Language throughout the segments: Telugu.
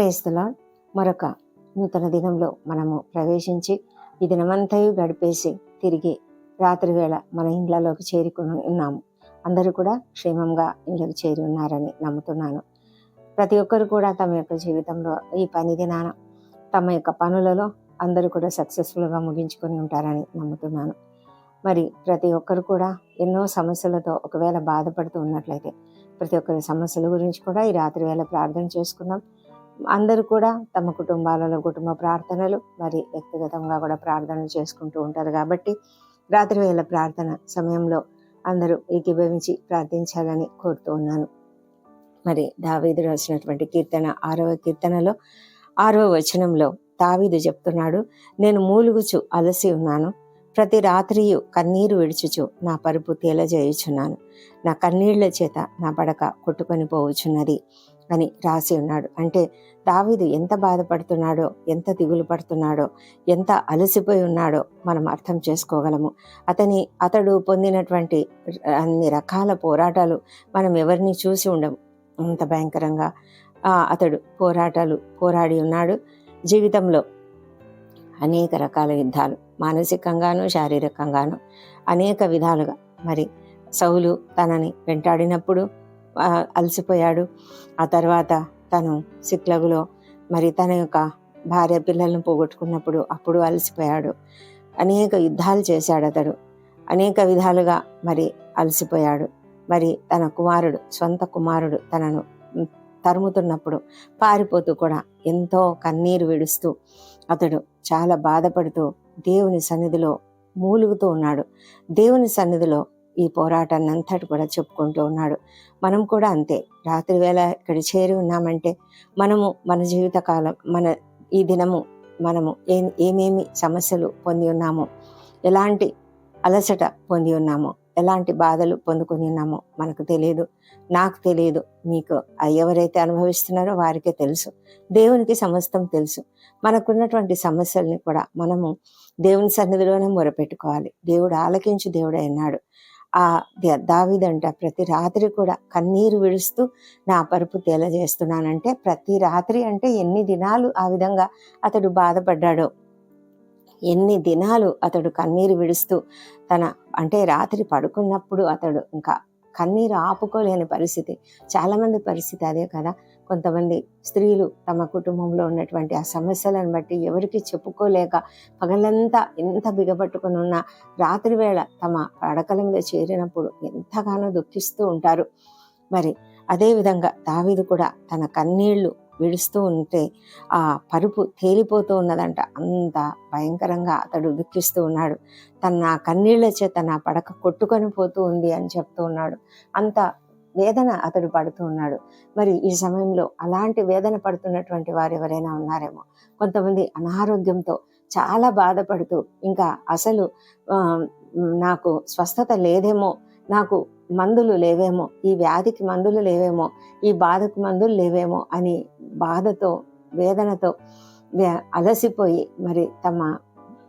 క్రైస్తలో మరొక నూతన దినంలో మనము ప్రవేశించి ఈ దినమంతయు గడిపేసి తిరిగి రాత్రి వేళ మన ఇండ్లలోకి చేరుకుని ఉన్నాము. అందరూ కూడా క్షేమంగా ఇండ్లకు చేరి ఉన్నారని నమ్ముతున్నాను. ప్రతి ఒక్కరు కూడా తమ యొక్క జీవితంలో ఈ పని దినాన తమ యొక్క పనులలో అందరూ కూడా సక్సెస్ఫుల్గా ముగించుకొని ఉంటారని నమ్ముతున్నాను. మరి ప్రతి ఒక్కరు కూడా ఎన్నో సమస్యలతో ఒకవేళ బాధపడుతూ ఉన్నట్లయితే ప్రతి ఒక్కరి సమస్యల గురించి కూడా ఈ రాత్రి వేళ ప్రార్థన చేసుకుందాం. అందరూ కూడా తమ కుటుంబాలలో కుటుంబ ప్రార్థనలు మరి వ్యక్తిగతంగా కూడా ప్రార్థనలు చేసుకుంటూ ఉంటారు కాబట్టి రాత్రి వేళ ప్రార్థన సమయంలో అందరూ ఏకీభవించి ప్రార్థించాలని కోరుతూ ఉన్నాను. మరి దావీదు రాసినటువంటి కీర్తన ఆరవ కీర్తనలో ఆరవ వచనంలో దావీదు చెప్తున్నాడు నేను మూలుగుచు అలసి ఉన్నాను ప్రతి రాత్రియు కన్నీరు విడుచుచు నా పరుపు తేలజేయుచున్నాను. నా కన్నీళ్ళ చేత నా పడక కొట్టుకొని పోవచ్చున్నది అని రాసి ఉన్నాడు. అంటే దావీదు ఎంత బాధపడుతున్నాడో ఎంత దిగులు పడుతున్నాడో ఎంత అలసిపోయి ఉన్నాడో మనం అర్థం చేసుకోగలము. అతని అతడు పొందినటువంటి అన్ని రకాల పోరాటాలు మనం ఎవరిని చూసి ఉండము. అంత భయంకరంగా అతడు పోరాటాలు పోరాడి ఉన్నాడు. జీవితంలో అనేక రకాల యుద్ధాలు మానసికంగాను శారీరకంగాను అనేక విధాలుగా. మరి సౌలు తనని వెంటాడినప్పుడు అలసిపోయాడు. ఆ తర్వాత తను సిక్లగులో మరి తన యొక్క భార్య పిల్లలను పోగొట్టుకున్నప్పుడు అప్పుడు అలసిపోయాడు. అనేక యుద్ధాలు చేశాడు అతడు. అనేక విధాలుగా మరి అలసిపోయాడు. మరి తన కుమారుడు సొంత కుమారుడు తనను తరుముతున్నప్పుడు పారిపోతూ కూడా ఎంతో కన్నీరు విడుస్తూ అతడు చాలా బాధపడుతూ దేవుని సన్నిధిలో మూలుగుతూ ఉన్నాడు. దేవుని సన్నిధిలో ఈ పోరాటాన్ని అంతటి కూడా చెప్పుకుంటూ ఉన్నాడు. మనం కూడా అంతే. రాత్రి వేళ ఇక్కడ చేరి ఉన్నామంటే మనము మన జీవితకాలం మన ఈ దినము మనము ఏ ఏమేమి సమస్యలు పొంది ఉన్నామో ఎలాంటి అలసట పొంది ఉన్నామో ఎలాంటి బాధలు పొందుకొని ఉన్నామో మనకు తెలియదు నాకు తెలియదు మీకు ఎవరైతే అనుభవిస్తున్నారో వారికే తెలుసు దేవునికి సమస్తం తెలుసు. మనకున్నటువంటి సమస్యల్ని కూడా మనము దేవుని సన్నిధిలోనే మొరపెట్టుకోవాలి. దేవుడు ఆలకించి దేవుడు అన్నాడు ఆ ద- ప్రతి రాత్రి కూడా కన్నీరు విడుస్తూ నా పరుపు తేలజేస్తున్నానంటే ప్రతి రాత్రి అంటే ఎన్ని దినాలు ఆ విధంగా అతడు బాధపడ్డాడో. ఎన్ని దినాలు అతడు కన్నీరు విడుస్తూ తన అంటే రాత్రి పడుకున్నప్పుడు అతడు ఇంకా కన్నీరు ఆపుకోలేని పరిస్థితి. చాలామంది పరిస్థితి అదే కదా. కొంతమంది స్త్రీలు తమ కుటుంబంలో ఉన్నటువంటి ఆ సమస్యలను బట్టి ఎవరికి చెప్పుకోలేక పగలంతా ఎంత బిగబట్టుకుని ఉన్నా రాత్రి వేళ తమ పడకల మీద చేరినప్పుడు ఎంతగానో దుఃఖిస్తూ ఉంటారు. మరి అదేవిధంగా దావీదు కూడా తన కన్నీళ్ళు విడుస్తూ ఉంటే ఆ పరుపు తేలిపోతూ ఉన్నదంట. అంత భయంకరంగా అతడు దుఃఖిస్తూ ఉన్నాడు. తన కన్నీళ్ళ చేత నా పడక కొట్టుకొని పోతూ ఉంది అని చెప్తూ ఉన్నాడు. అంత వేదన అతడు పడుతూ ఉన్నాడు. మరి ఈ సమయంలో అలాంటి వేదన పడుతున్నటువంటి వారు ఎవరైనా ఉన్నారేమో? కొంతమంది అనారోగ్యంతో చాలా బాధపడుతూ ఇంకా అసలు నాకు స్వస్థత లేదేమో నాకు మందులు లేవేమో ఈ వ్యాధికి మందులు లేవేమో ఈ బాధకు మందులు లేవేమో అని బాధతో వేదనతో అలసిపోయి మరి తమ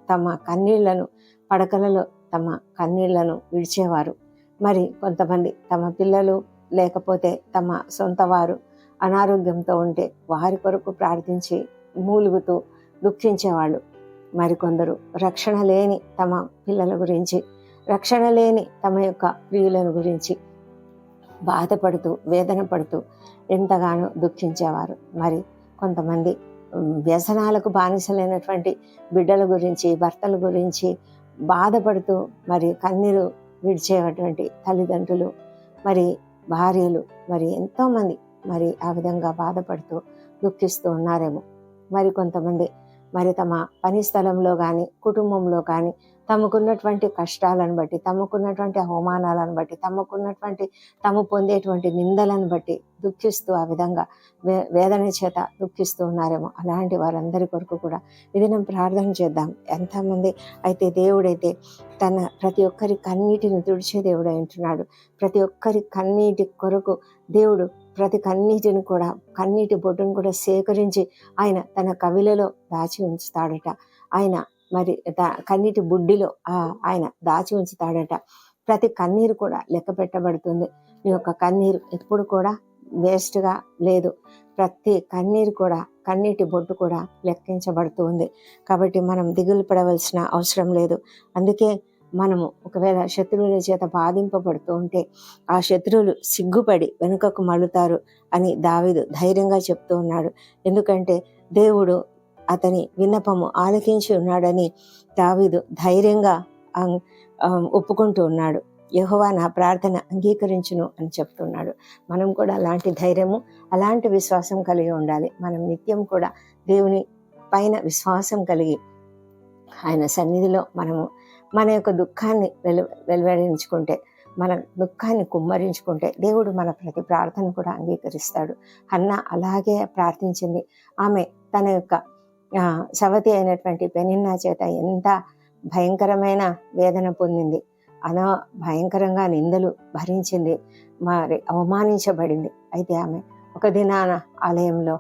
తమ కన్నీళ్ళను పడకలలో తమ కన్నీళ్ళను విడిచేవారు. మరి కొంతమంది తమ పిల్లలు లేకపోతే తమ సొంత వారు అనారోగ్యంతో ఉంటే వారి కొరకు ప్రార్థించి మూలుగుతూ దుఃఖించేవాళ్ళు. మరికొందరు రక్షణ లేని తమ పిల్లల గురించి రక్షణ లేని తమ యొక్క ప్రియులను గురించి బాధపడుతూ వేదన పడుతూ ఎంతగానో దుఃఖించేవారు. మరి కొంతమంది వ్యసనాలకు బానిసలైనటువంటి బిడ్డల గురించి భర్తల గురించి బాధపడుతూ మరి కన్నీరు విడిచేటువంటి తల్లిదండ్రులు మరి భార్యలు మరి ఎంతోమంది మరి ఆ విధంగా బాధపడుతూ దుఃఖిస్తూ ఉన్నారేమో. మరి కొంతమంది మరి తమ పని స్థలంలో కానీ కుటుంబంలో కానీ తమకున్నటువంటి కష్టాలను బట్టి తమకున్నటువంటి అవమానాలను బట్టి తమకున్నటువంటి తము పొందేటువంటి నిందలను బట్టి దుఃఖిస్తూ ఆ విధంగా వే వేదన చేత దుఃఖిస్తూ ఉన్నారేమో అలాంటి వారందరి కొరకు కూడా ఇది ప్రార్థన చేద్దాం. ఎంతమంది అయితే దేవుడైతే తన ప్రతి ఒక్కరి కన్నీటిని తుడిచే దేవుడు అంటున్నాడు ప్రతి ఒక్కరి కన్నీటి కొరకు దేవుడు ప్రతి కన్నీటిని కూడా కన్నీటి బొట్టును కూడా సేకరించి ఆయన తన కవిలలో దాచి ఉంచుతాడట. ఆయన మరి దా- కన్నీటి బుడ్డిలో ఆయన దాచి ఉంచుతాడట. ప్రతి కన్నీరు కూడా లెక్క పెట్టబడుతుంది. నీ యొక్క కన్నీరు ఎప్పుడు కూడా వేస్ట్గా లేదు. ప్రతి కన్నీరు కూడా కన్నీటి బొట్టు కూడా లెక్కించబడుతుంది. కాబట్టి మనం దిగులు పడవలసిన అవసరం లేదు. అందుకే మనము ఒకవేళ శత్రువుల చేత బాధింపబడుతూ ఉంటే ఆ శత్రువులు సిగ్గుపడి వెనుకకు మళ్ళుతారు అని దావిదు ధైర్యంగా చెప్తూ ఉన్నాడు. ఎందుకంటే దేవుడు అతని విన్నపము ఆలకించి ఉన్నాడని దావీదు ధైర్యంగా ఒప్పుకుంటూ ఉన్నాడు. యహోవా నా ప్రార్థన అంగీకరించును అని చెప్తున్నాడు. మనం కూడా అలాంటి ధైర్యము అలాంటి విశ్వాసం కలిగి ఉండాలి. మనం నిత్యం కూడా దేవుని పైన విశ్వాసం కలిగి ఆయన సన్నిధిలో మనము మన యొక్క దుఃఖాన్ని వెలు వెలువడించుకుంటే మన దుఃఖాన్ని కుమ్మరించుకుంటే దేవుడు మన ప్రతి ప్రార్థన కూడా అంగీకరిస్తాడు. అన్న అలాగే ప్రార్థించింది. ఆమె తన యొక్క సవతి అయినటువంటి పెనిన్నా చేత ఎంత భయంకరమైన వేదన పొందింది. అనా భయంకరంగా నిందలు భరించింది. మరి అవమానించబడింది. అయితే ఆమె ఒక దినాన ఆలయంలో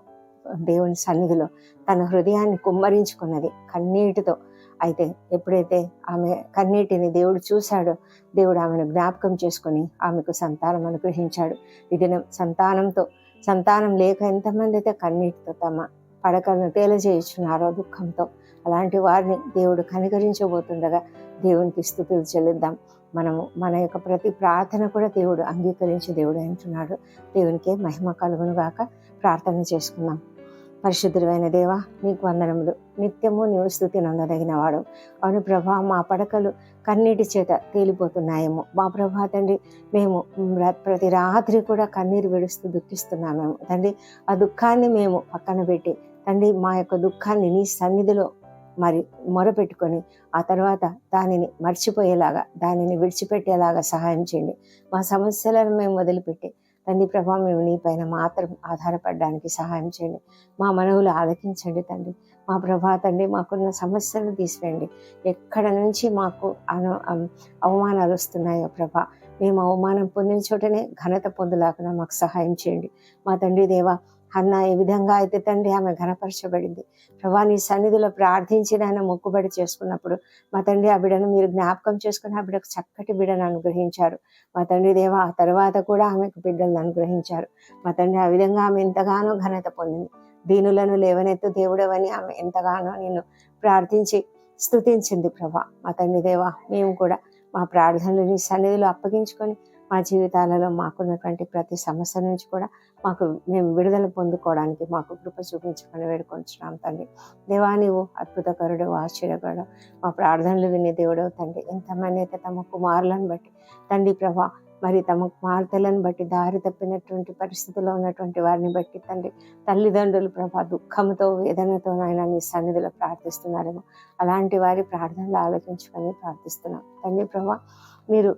దేవుని సన్నిధిలో తన హృదయాన్ని కుమ్మరించుకున్నది కన్నీటితో. అయితే ఎప్పుడైతే ఆమె కన్నీటిని దేవుడు చూశాడో దేవుడు ఆమెను జ్ఞాపకం చేసుకొని ఆమెకు సంతానం అనుగ్రహించాడు. ఈ దినం సంతానంతో సంతానం లేక ఎంతమంది అయితే కన్నీటితో తమ పడకలను తేలజేయుచున్నారో దుఃఖంతో. అలాంటి వారిని దేవుడు కనికరించబోతుండగా దేవునికి స్థుతులు చెల్లిద్దాం. మనము మన యొక్క ప్రతి ప్రార్థన కూడా దేవుడు అంగీకరించి దేవుడు అంటున్నాడు. దేవునికే మహిమ కలుగునుగాక ప్రార్థన చేసుకుందాం. పరిశుద్ధుడైన దేవా నీకు వందనములు. నిత్యము నీవు స్థుతి నొందదగిన వాడు. అవును ప్రభా మా పడకలు కన్నీటి చేత తేలిపోతున్నాయేమో. మా ప్రభా తండ్రి మేము ప్రతి రాత్రి కూడా కన్నీరు విడుస్తూ దుఃఖిస్తున్నామేమో. తండ్రి ఆ దుఃఖాన్ని మేము పక్కన పెట్టి తండ్రి మా యొక్క దుఃఖాన్ని నీ సన్నిధిలో మరి మొరపెట్టుకొని ఆ తర్వాత దానిని మర్చిపోయేలాగా దానిని విడిచిపెట్టేలాగా సహాయం చేయండి. మా సమస్యలను మేము వదిలిపెట్టి తండ్రి ప్రభా మేము నీ పైన మాత్రం ఆధారపడడానికి సహాయం చేయండి. మా మనవులు ఆలకించండి తండ్రి. మా ప్రభా తండ్రి మాకున్న సమస్యలు తీసివేయండి. ఎక్కడ నుంచి మాకు అను అవమానాలు వస్తున్నాయో ప్రభా మేము అవమానం పొందిన చోటనే ఘనత పొందలాగా మాకు సహాయం చేయండి. మా తండ్రి దేవా అన్న ఏ విధంగా అయితే తండ్రి ఆమె ఘనపరచబడింది. ప్రభా నీ సన్నిధిలో ప్రార్థించి ఆయన మొక్కుబడి చేసుకున్నప్పుడు మా తండ్రి ఆ బిడను మీరు జ్ఞాపకం చేసుకుని ఆ బిడకు చక్కటి బిడను అనుగ్రహించారు. మా తండ్రి దేవ ఆ తర్వాత కూడా ఆమెకు బిడ్డలను అనుగ్రహించారు. మా తండ్రి ఆ విధంగా ఆమె ఎంతగానో ఘనత పొందింది. దీనులను లేవనెత్తు దేవుడవని ఆమె ఎంతగానో నేను ప్రార్థించి స్తుతించింది ప్రభా. మా తండ్రి దేవా మేము కూడా మా ప్రార్థనలు నీ సన్నిధిలో అప్పగించుకొని మా జీవితాలలో మాకున్నటువంటి ప్రతి సమస్య నుంచి కూడా మాకు మేము విడుదల పొందుకోవడానికి మాకు కృప చూపించమని వేడుకొంచున్నాం తండ్రి. దేవా నీవు అద్భుతకరుడు ఆశ్చర్యకరుడు. మా ప్రార్థనలు వినే దేవుడవు తండ్రి. ఎంతమంది అయితే తమ కుమారులను బట్టి తండ్రి ప్రభా మరి తమ కుమార్తెలను బట్టి దారి తప్పినటువంటి పరిస్థితిలో ఉన్నటువంటి వారిని బట్టి తండ్రి తల్లిదండ్రులు ప్రభా దుఃఖంతో వేదనతో నాయన మీ సన్నిధిలో ప్రార్థిస్తున్నారేమో. అలాంటి వారి ప్రార్థనలు ఆలోచించుకొని ప్రార్థిస్తున్నాం. తండ్రి ప్రభా మీరు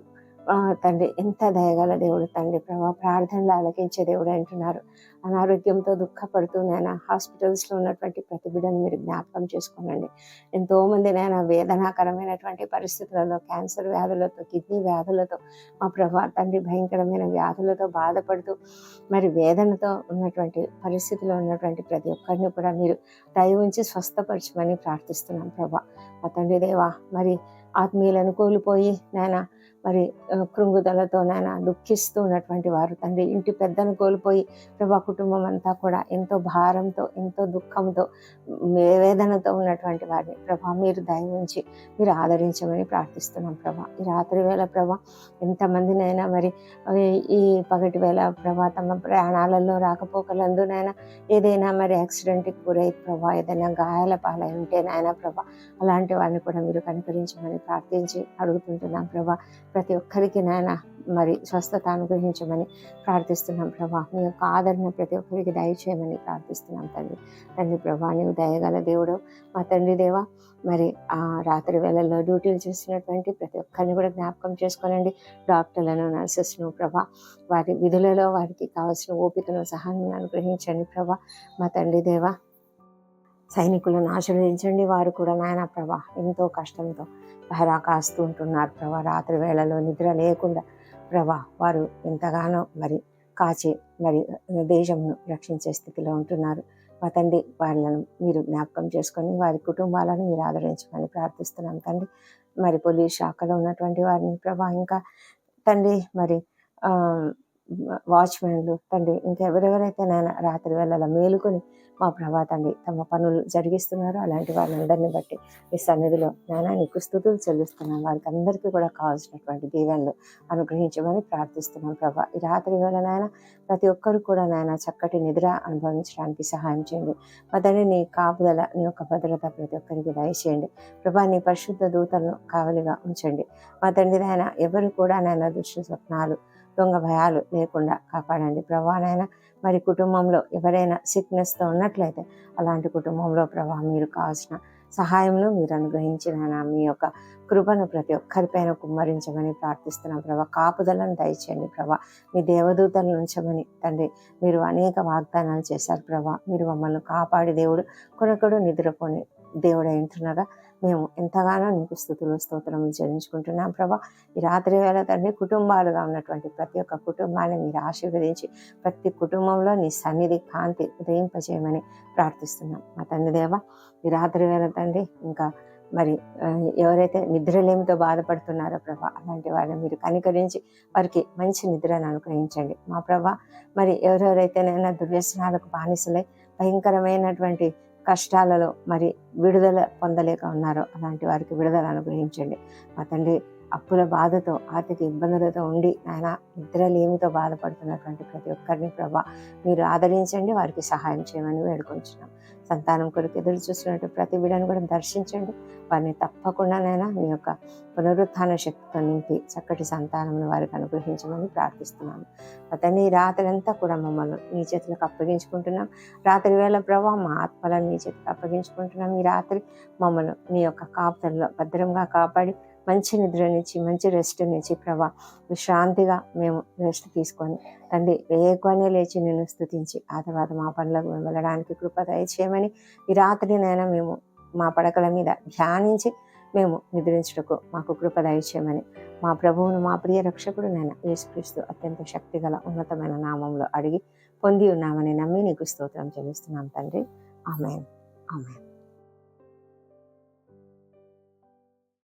తండ్రి ఎంత దయగల దేవుడు తండ్రి ప్రభా ప్రార్థనలు ఆలకించే దేవుడు అంటున్నారు. అనారోగ్యంతో దుఃఖపడుతూ నేను హాస్పిటల్స్లో ఉన్నటువంటి ప్రతి బిడ్డను మీరు జ్ఞాపకం చేసుకోనండి. ఎంతోమంది నేను వేదనాకరమైనటువంటి పరిస్థితులలో క్యాన్సర్ వ్యాధులతో కిడ్నీ వ్యాధులతో మా ప్రభా తండ్రి భయంకరమైన వ్యాధులతో బాధపడుతూ మరి వేదనతో ఉన్నటువంటి పరిస్థితిలో ఉన్నటువంటి ప్రతి ఒక్కరిని కూడా మీరు దయ ఉంచి స్వస్థపరచమని ప్రార్థిస్తున్నాం ప్రభా. మా తండ్రి దేవా మరి ఆత్మీయులను కోల్పోయి నాయన మరి కృంగుదలతోనైనా దుఃఖిస్తూ ఉన్నటువంటి వారు తండ్రి. ఇంటి పెద్దను కోల్పోయి ప్రభా కుటుంబం అంతా కూడా ఎంతో భారంతో ఎంతో దుఃఖంతో వేదనతో ఉన్నటువంటి వారిని ప్రభా మీరు దయ ఉంచి మీరు ఆదరించమని ప్రార్థిస్తున్నాం ప్రభా. ఈ రాత్రి వేళ ప్రభా ఎంతమందినైనా మరి ఈ- పగటి వేళ ప్రభా తమ ప్రయాణాలలో రాకపోకలందునైనా ఏదైనా మరి యాక్సిడెంట్కి గురై ప్రభా ఏదైనా గాయాల పాలై ఉంటే నాయన ప్రభా అలాంటి వారిని కూడా మీరు కనుకరించమని ప్రార్థించి అడుగుతుంటున్నాం ప్రభా. ప్రతి ఒక్కరికి నాయన మరి స్వస్థత అనుగ్రహించమని ప్రార్థిస్తున్నాం ప్రభా. మీ యొక్క ఆదరణ ప్రతి ఒక్కరికి దయచేయమని ప్రార్థిస్తున్నాం తండ్రి. తండ్రి ప్రభా నీవు దయగల దేవుడు మా తండ్రి దేవా మరి ఆ రాత్రి వేళల్లో డ్యూటీలు చేస్తున్నటువంటి ప్రతి ఒక్కరిని కూడా జ్ఞాపకం చేసుకోనండి. డాక్టర్లను నర్సెస్ను ప్రభా వారి విధులలో వారికి కావాల్సిన ఓపికను సహాయాన్ని అనుగ్రహించండి ప్రభా. మా తండ్రి దేవా సైనికులను ఆశీర్వదించండి. వారు కూడా నాయన ప్రభా ఎంతో కష్టంతో పహరా కాస్తూ ఉంటున్నారు ప్రభా. రాత్రి వేళలో నిద్ర లేకుండా ప్రభా వారు ఎంతగానో మరి కాచి మరి దేశంను రక్షించే స్థితిలో ఉంటున్నారు. మా తండ్రి వాళ్ళను మీరు జ్ఞాపకం చేసుకొని వారి కుటుంబాలను మీరు ఆదరించమని ప్రార్థిస్తున్నాం తండ్రి. మరి పోలీస్ శాఖలో ఉన్నటువంటి వారిని ప్రభా ఇంకా తండ్రి మరి వాచ్మెన్లు తండ్రి ఇంకా ఎవరెవరైతే నాయన రాత్రి వేళల మేలుకొని మా ప్రభా తండ్రి తమ పనులు జరిగిస్తున్నారు. అలాంటి వాళ్ళందరిని బట్టి మీ సన్నిధిలో నానా నీకు స్థుతులు చెల్లిస్తున్నాను వారికి అందరికీ కూడా కావాల్సినటువంటి దీవెనలు అనుగ్రహించమని ప్రార్థిస్తున్నాం ప్రభా. ఈ రాత్రి వేళ నాయన ప్రతి ఒక్కరు కూడా నాయన చక్కటి నిద్ర అనుభవించడానికి సహాయం చేయండి. మొదటి నీ కాపుదల నీ యొక్క భద్రత ప్రతి ఒక్కరికి దయచేయండి. ప్రభా నీ పరిశుద్ధ దూతలను కావలిగా ఉంచండి. మా తండ్రి నాయన ఎవరు కూడా నాయన దుష్ట స్వప్నాలు దొంగ భయాలు లేకుండా కాపాడండి. ప్రభా నాయన మరి కుటుంబంలో ఎవరైనా సిక్నెస్తో ఉన్నట్లయితే అలాంటి కుటుంబంలో ప్రభా మీరు కావాల్సిన సహాయంను మీరు అనుగ్రహించిన మీ యొక్క కృపను ప్రతి ఒక్కరిపైన కుమ్మరించమని ప్రార్థిస్తున్నాం ప్రభా. కాపుదలను దయచేయండి ప్రభా. మీ దేవదూతలను ఉంచమని తండ్రి మీరు అనేక వాగ్దానాలు చేశారు ప్రభా. మీరు మమ్మల్ని కాపాడి దేవుడు కొనకడు నిద్రపోని దేవుడు అయింటున్నారా మేము ఎంతగానో నీకు స్థుతులు స్తోత్రములు చెల్లించుకుంటున్నాం ప్రభా. ఈ రాత్రి వేళ తండ్రి కుటుంబాలుగా ఉన్నటువంటి ప్రతి ఒక్క కుటుంబాన్ని మీరు ఆశీర్వదించి ప్రతి కుటుంబంలో నీ సన్నిధి కాంతి ఉదయింపజేయమని ప్రార్థిస్తున్నాం. మా తండ్రి దేవ ఈ రాత్రి వేళ తండ్రి ఇంకా మరి ఎవరైతే నిద్రలేమితో బాధపడుతున్నారో ప్రభా అలాంటి వారిని మీరు కనికరించి వారికి మంచి నిద్రను అనుగ్రహించండి. మా ప్రభా మరి ఎవరెవరైతేనైనా దుర్వ్యసనాలకు బానిసలై భయంకరమైనటువంటి కష్టాలలో మరి విడుదల పొందలేక ఉన్నారో అలాంటి వారికి విడుదల అనుగ్రహించండి. మా తండ్రి అప్పుల బాధతో ఆర్థిక ఇబ్బందులతో ఉండి ఆయన నిద్రలేమితో బాధపడుతున్నటువంటి ప్రతి ఒక్కరిని ప్రభా మీరు ఆదరించండి వారికి సహాయం చేయమని వేడుకొంచున్నాం. సంతానం కొరకు ఎదురు చూస్తున్నట్టు ప్రతి బిడ్డను కూడా దర్శించండి. వారిని తప్పకుండానైనా మీ యొక్క పునరుత్థాన శక్తితో నింపి చక్కటి సంతానమును వారికి అనుగ్రహించమని ప్రార్థిస్తున్నాము. అతన్ని ఈ రాత్రి అంతా కూడా మమ్మల్ని నీ చేతులకు అప్పగించుకుంటున్నాం. రాత్రి వేళ ప్రభావ మా ఆత్మలను నీ చేతికి అప్పగించుకుంటున్నాం. ఈ రాత్రి మమ్మల్ని మీ యొక్క కాపుదలలో భద్రంగా కాపాడి మంచి నిద్రనిచ్చి మంచి రెస్ట్నిచ్చి ప్రభా విశ్రాంతిగా మేము రెస్ట్ తీసుకొని తండ్రి వేగనే లేచి నిన్ను స్థుతించి ఆ తర్వాత మా పనులకు మేము వెళ్ళడానికి కృప దయచేయమని ఈ రాత్రినైనా మేము మా పడకల మీద ధ్యానించి మేము నిద్రించుటకు మాకు కృప దయచేయమని మా ప్రభువును మా ప్రియ రక్షకుడు నేను యేసుక్రీస్తు అత్యంత శక్తిగల ఉన్నతమైన నామంలో అడిగి పొంది ఉన్నామని నమ్మి నీకు స్తోత్రం చెల్లిస్తున్నాం తండ్రి. ఆమెన్. ఆమెన్.